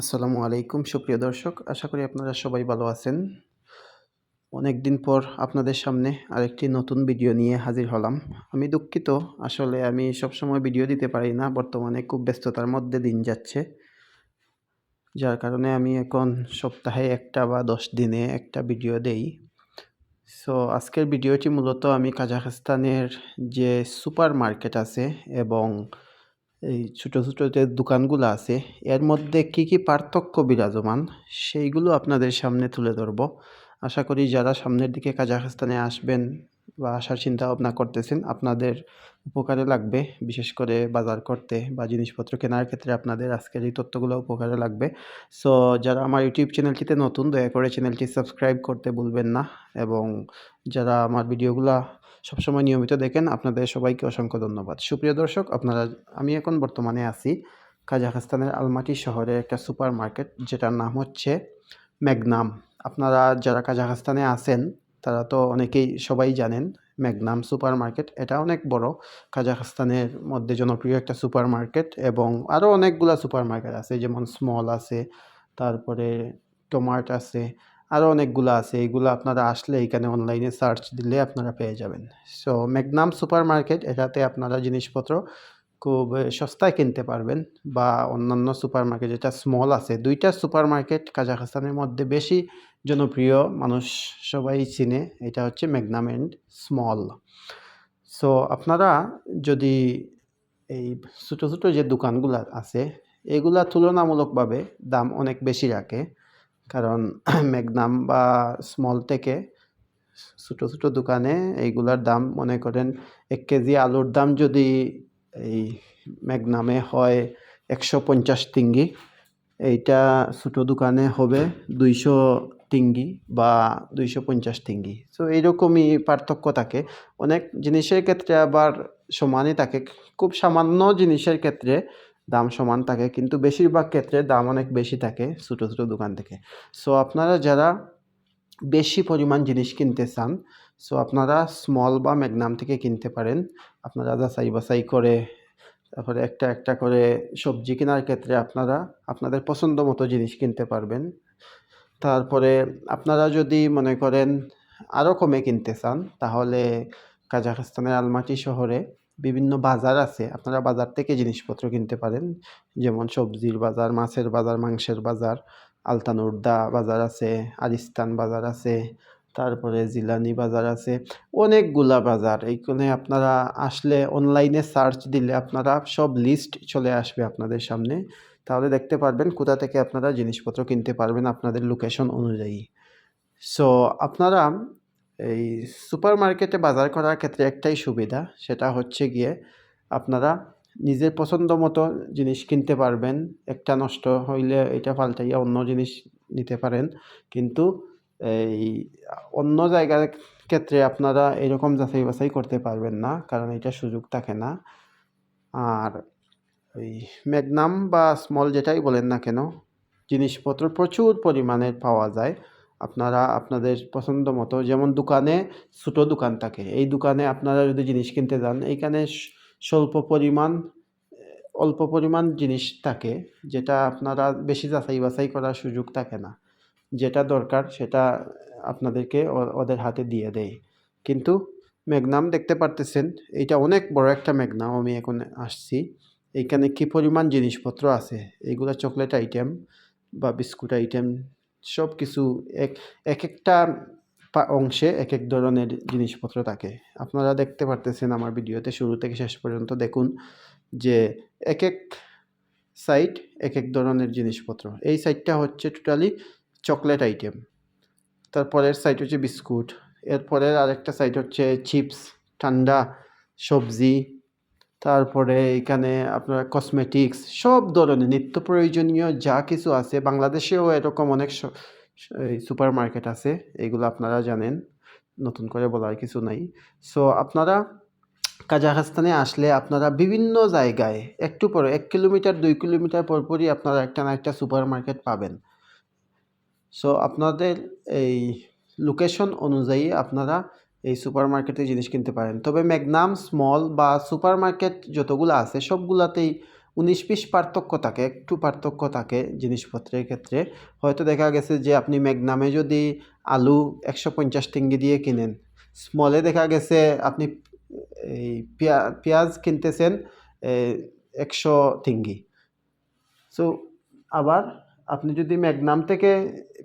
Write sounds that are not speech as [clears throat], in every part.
আসসালামু আলাইকুম, সুপ্রিয় দর্শক। আশা করি আপনারা সবাই ভালো আছেন। অনেক দিন পর আপনাদের সামনে আরেকটি নতুন ভিডিও নিয়ে হাজির হলাম। আমি দুঃখিত, আসলে আমি সবসময় ভিডিও দিতে পারি না। বর্তমানে খুব ব্যস্ততার মধ্যে দিন যাচ্ছে। যার কারণে আমি এখন সপ্তাহে একটা বা দশ দিনে একটা ভিডিও দেই। সো আজকের ভিডিওটি মূলত আমি কাজাখস্তানের যে সুপার মার্কেট আছে এবং এই ছোটো ছোটো যে দোকানগুলো আছে, এর মধ্যে কি কি পার্থক্য বিরাজমান, সেইগুলো আপনাদের সামনে তুলে ধরব। আশা করি যারা সামনের দিকে কাজাখস্তানে আসবেন বা আসার চিন্তা ভাবনা করতেছেন, আপনাদের উপকারে লাগবে। বিশেষ করে বাজার করতে বা জিনিসপত্র কেনার ক্ষেত্রে আপনাদের আজকের এই তথ্যগুলো উপকারে লাগবে। সো যারা আমার ইউটিউব চ্যানেলটিতে নতুন, দয়া করে চ্যানেলটি সাবস্ক্রাইব করতে ভুলবেন না। এবং যারা আমার ভিডিওগুলো সবসময় নিয়মিত দেখেন। আপনাদের সবাইকে অসংখ্য ধন্যবাদ। সুপ্রিয় দর্শক, আপনারা, আমি এখন বর্তমানে আছি কাজাখস্তানের আলমাটি শহরে একটা সুপার মার্কেট যেটার নাম হচ্ছে ম্যাগনাম আপনারা যারা কাজাখস্তানে আছেন, তারা তো অনেকেই সবাই জানেন ম্যাগনাম সুপার মার্কেট এটা অনেক বড়, কাজাখস্তানের মধ্যে জনপ্রিয় একটা সুপার মার্কেট এবং আরও অনেকগুলা সুপার মার্কেট আছে, যেমন স্মল আছে, তারপরে টোমার্ট আছে আরও অনেকগুলো আছে এইগুলো আপনারা আসলে এখানে অনলাইনে সার্চ দিলে আপনারা পেয়ে যাবেন। সো ম্যাগনাম সুপার মার্কেট এটাতে আপনারা জিনিসপত্র খুব সস্তায় কিনতে পারবেন বা অন্যান্য সুপার মার্কেট যেটা স্মল আছে, দুইটা সুপার মার্কেট কাজাখস্তানের মধ্যে বেশি জনপ্রিয়, মানুষ সবাই চিনে, এটা হচ্ছে ম্যাগনাম অ্যান্ড স্মল সো আপনারা যদি এই ছোটো ছোটো যে দোকানগুলো আছে, এগুলা তুলনামূলকভাবে দাম অনেক বেশি রাখে। কারণ [clears throat] ম্যাগনাম বা স্মল থেকে ছোটো ছোটো দোকানে এইগুলার দাম, মনে করেন এক কেজি আলুর দাম যদি এই ম্যাগনামে হয় একশো পঞ্চাশ টিঙ্গি, এইটা ছোটো দোকানে হবে দুইশো টিঙ্গি বা দুইশো পঞ্চাশ টিঙ্গি। সো এইরকমই পার্থক্য থাকে। অনেক জিনিসের ক্ষেত্রে আবার সমানই থাকে। খুব সামান্য জিনিসের ক্ষেত্রে দাম সমান থাকে, কিন্তু বেশিরভাগ ক্ষেত্রে দাম অনেক বেশি থাকে ছোটো ছোটো দোকান থেকে। সো আপনারা যারা বেশি পরিমাণ জিনিস কিনতে চান সো আপনারা স্মল বা ম্যাগনাম থেকে কিনতে পারেন। আপনারা যাচাই বাছাই করে, তারপরে একটা একটা করে সবজি কেনার ক্ষেত্রে আপনারা আপনাদের পছন্দ মতো জিনিস কিনতে পারবেন। তারপরে আপনারা যদি মনে করেন আরও কমে কিনতে চান, তাহলে কাজাখস্তানের আলমাটি শহরে বিভিন্ন বাজার আছে। আপনারা বাজার থেকে জিনিসপত্র কিনতে পারেন। যেমন সবজির বাজার, মাছের বাজার, মাংসের বাজার আলতানুরদা বাজার আছে, আরিস্তান বাজার আছে, তারপরে জিলানি বাজার আছে। অনেকগুলা বাজার। এইখানে আপনারা আসলে অনলাইনে সার্চ দিলে আপনারা সব লিস্ট চলে আসবে আপনাদের সামনে। তাহলে দেখতে পারবেন কোথা থেকে আপনারা জিনিসপত্র কিনতে পারবেন আপনাদের লোকেশন অনুযায়ী। সো আপনারা এই সুপার মার্কেটে বাজার করার ক্ষেত্রে একটাই সুবিধা, সেটা হচ্ছে গিয়ে আপনারা নিজের পছন্দ মতো জিনিস কিনতে পারবেন। একটা নষ্ট হইলে এটা পাল্টাইয়া অন্য জিনিস নিতে পারেন। কিন্তু এই অন্য জায়গার ক্ষেত্রে আপনারা এরকম যাচাই বাছাই করতে পারবেন না, কারণ এটা সুযোগ থাকে না। আর ওই ম্যাগনাম বা স্মল যেটাই বলেন না কেন, জিনিসপত্র প্রচুর পরিমাণের পাওয়া যায়। আপনারা আপনাদের পছন্দ মতো, যেমন দোকানে ছোটো দোকান থাকে, এই দোকানে আপনারা যদি জিনিস কিনতে যান, এইখানে স্বল্প পরিমাণ অল্প পরিমাণ জিনিস থাকে, যেটা আপনারা বেশি যাচাই বাছাই করার সুযোগ থাকে না। যেটা দরকার সেটা আপনাদেরকে ওদের হাতে দিয়ে দেয়। কিন্তু ম্যাগনাম দেখতে পারতেছেন, এইটা অনেক বড় একটা ম্যাগনাম আমি এখন আসছি। এইখানে কী পরিমাণ জিনিসপত্র আছে? এইগুলো চকলেট আইটেম বা বিস্কুট আইটেম সব কিছু এক এক একটা অংশে এক এক ধরনের জিনিসপত্র থাকে। আপনারা দেখতে পারতেছেন আমার ভিডিওতে, শুরু থেকে শেষ পর্যন্ত দেখুন যে এক এক সাইড এক এক ধরনের জিনিসপত্র। এই সাইডটা হচ্ছে টোটালি চকলেট আইটেম। তারপরের সাইড হচ্ছে বিস্কুট। এরপরের আরেকটা সাইড হচ্ছে চিপস, ঠান্ডা সবজি তারপরে এখানে আপনার কসমেটিক্স সব ধরনের নিত্য প্রয়োজনীয় যা কিছু আছে, বাংলাদেশেও এরকম অনেক সুপার মার্কেট আছে এইগুলো আপনারা জানেন, নতুন করে বলার কিছু নাই। সো আপনারা কাজাখস্তানে আসলে আপনারা বিভিন্ন জায়গায় একটু পরে, এক কিলোমিটার, দুই কিলোমিটার পরপরই আপনারা একটা না একটা সুপার মার্কেট পাবেন। সো আপনাদের এই লোকেশন অনুযায়ী আপনারা এই সুপার মার্কেটে জিনিস কিনতে পারেন। তবে ম্যাগনাম, স্মল বা সুপার মার্কেট যতগুলো আছে, সবগুলাতেই উনিশ বিশ পার্থক্য থাকে, একটু পার্থক্য থাকে জিনিসপত্রের ক্ষেত্রে। হয়তো দেখা গেছে যে আপনি ম্যাগনামে যদি আলু একশো পঞ্চাশ টিঙ্গি দিয়ে কিনেন, স্মলে দেখা গেছে আপনি এই পেঁয়া, পেঁয়াজ কিনতেছেন একশো টিঙ্গি। সো, আবার আপনি যদি ম্যাগনাম থেকে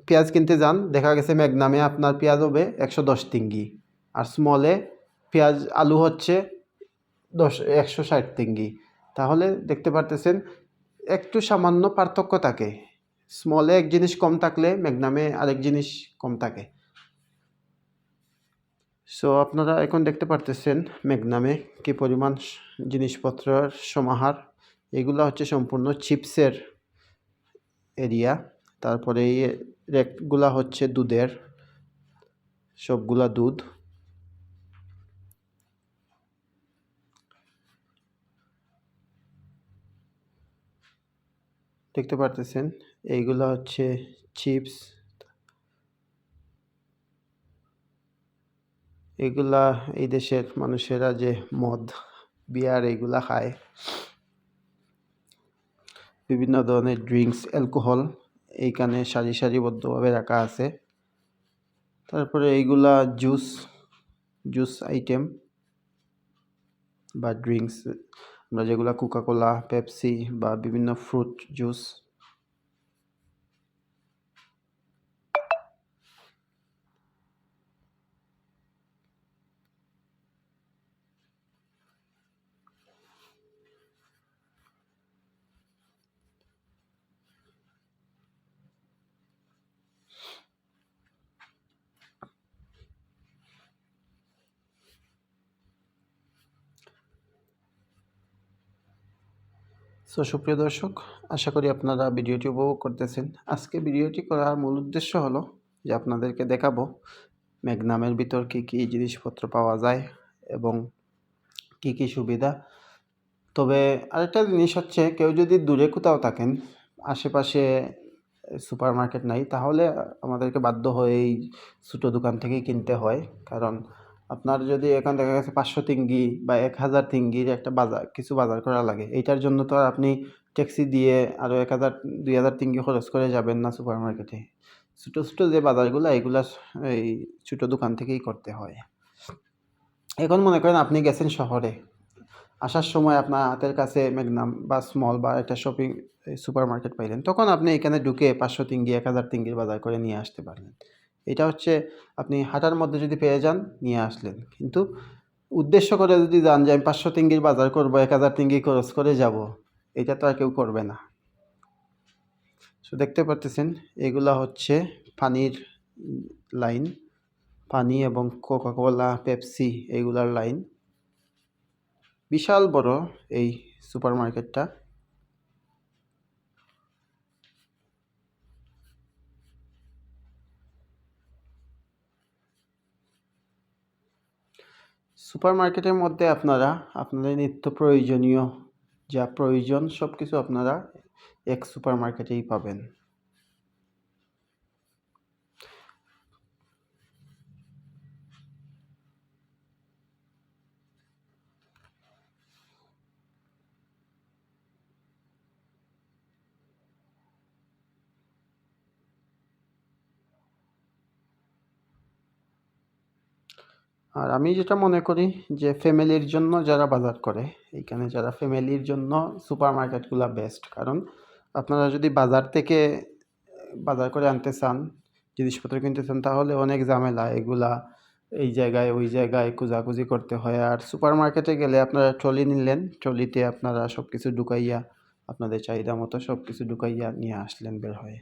পেঁয়াজ কিনতে যান, দেখা গেছে ম্যাগনামে আপনার পেঁয়াজ হবে একশো দশ টিঙ্গি। আর স্মলে পেঁয়াজ, আলু হচ্ছে দশ, একশো ষাট টিঙ্গি। তাহলে দেখতে পারতেছেন, একটু সামান্য পার্থক্য থাকে। স্মলে এক জিনিস কম থাকলে ম্যাগনামে আরেক জিনিস কম থাকে। সো আপনারা এখন দেখতে পারতেছেন ম্যাগনামে কি পরিমাণ জিনিসপত্রের সমাহার। এগুলো হচ্ছে সম্পূর্ণ চিপসের এরিয়া। তারপরে এই র্যাকগুলা হচ্ছে দুধের, সবগুলা দুধ। দেখতে পারতেছেন। এইগুলো হচ্ছে চিপস। এগুলা এই দেশের মানুষেরা যে মদ, বিয়ার এগুলা খায়। বিভিন্ন ধরনের ড্রিঙ্কস অ্যালকোহল এইখানে সারি সারিবদ্ধভাবে রাখা আছে। তারপরে এইগুলা জুস জুস আইটেম বা ড্রিঙ্কস আমরা যেগুলো কোকাকোলা পেপসি বা বিভিন্ন ফ্রুট জুস সো সুপ্রিয় দর্শক, আশা করি আপনারা ভিডিওটি উপভোগ করতেছেন। আজকে ভিডিওটি করার মূল উদ্দেশ্য হলো যে আপনাদেরকে দেখাবো ম্যাগনামের ভিতর কী কী জিনিসপত্র পাওয়া যায় এবং কি কি সুবিধা। তবে আরেকটা জিনিস হচ্ছে, কেউ যদি দূরে কোথাও থাকেন, আশেপাশে সুপার মার্কেট নাই, তাহলে আমাদেরকে বাধ্য হয়ে এই ছোটো দোকান থেকেই কিনতে হয়। কারণ আপনার যদি এখান দেখা গেছে পাঁচশো তিঙ্গি বা এক হাজার তিঙ্গির একটা বাজার, কিছু বাজার করা লাগে, এইটার জন্য তো আর আপনি ট্যাক্সি দিয়ে আরও এক হাজার, দুই হাজার তিঙ্গি খরচ করে যাবেন না সুপার মার্কেটে ছোটো ছোটো যে বাজারগুলো, এগুলো এই ছোটো দোকান থেকেই করতে হয়। এখন মনে করেন আপনি গেছেন শহরে, আসার সময় আপনার হাতের কাছে ম্যাগনাম বা স্মল বা একটা শপিং সুপার মার্কেট পাইলেন, তখন আপনি এখানে ঢুকে পাঁচশো তিঙ্গি এক হাজার তিঙ্গির বাজার করে নিয়ে আসতে পারবেন এটা হচ্ছে আপনি হাঁটার মধ্যে যদি পেয়ে যান, নিয়ে আসলেন। কিন্তু উদ্দেশ্য করে যদি যান যে, আমি পাঁচশো তিঙ্গির বাজার করব, এক হাজার তিঙ্গি খরচ করে যাব, এটা তো আর কেউ করবে না। সো দেখতে পারতেছেন, এগুলা হচ্ছে পানির লাইন, পানি এবং কোকাকোলা, পেপসি এগুলার লাইন। বিশাল বড় এই সুপার মার্কেটটা সুপার মার্কেটের মধ্যে আপনারা, আপনাদের নিত্য প্রয়োজনীয় যা প্রয়োজন সব কিছু আপনারা এক সুপার মার্কেটেই পাবেন। আর আমি যেটা মনে করি যে ফ্যামিলির জন্য যারা বাজার করে, এইখানে যারা ফ্যামিলির জন্য সুপার মার্কেটগুলো বেস্ট কারণ আপনারা যদি বাজার থেকে, বাজার করে আনতে চান, জিনিসপত্র কিনতে চান, তাহলে অনেক ঝামেলা, এগুলা এই জায়গায়, ওই জায়গায় খোঁজাখুঁজি করতে হয়। আর সুপার মার্কেটে গেলে আপনারা ট্রলি নিলেন, ট্রলিতে আপনারা সব কিছু ঢুকাইয়া, আপনাদের চাহিদা মতো সব কিছু ঢুকাইয়া নিয়ে আসলেন বের হয়ে।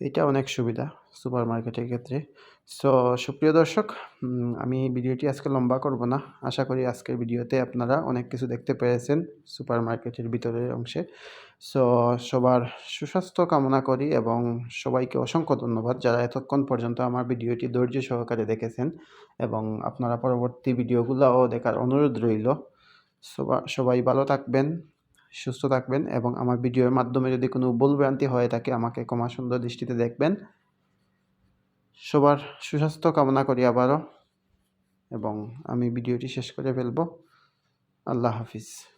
এটা অনেক সুবিধা সুপার মার্কেটের ক্ষেত্রে। সো সুপ্রিয় দর্শক আমি ভিডিওটি আজকে লম্বা করব না। আশা করি আজকের ভিডিওতে আপনারা অনেক কিছু দেখতে পেয়েছেন সুপার মার্কেটের ভিতরের অংশে। সো সবার সুস্বাস্থ্য কামনা করি এবং সবাইকে অসংখ্য ধন্যবাদ যারা এতক্ষণ পর্যন্ত আমার ভিডিওটি ধৈর্য সহকারে দেখেছেন এবং আপনারা পরবর্তী ভিডিওগুলোও দেখার অনুরোধ রইল। সবাই ভালো থাকবেন। সুস্থ থাকবেন এবং আমার ভিডিওর মাধ্যমে যদি কোনো ভুলভ্রান্তি হয়ে থাকে আমাকে ক্ষমা সুন্দর দৃষ্টিতে দেখবেন। সবার সুস্বাস্থ্য কামনা করি আবারও এবং আমি ভিডিওটি শেষ করে ফেলব। আল্লাহ হাফিজ।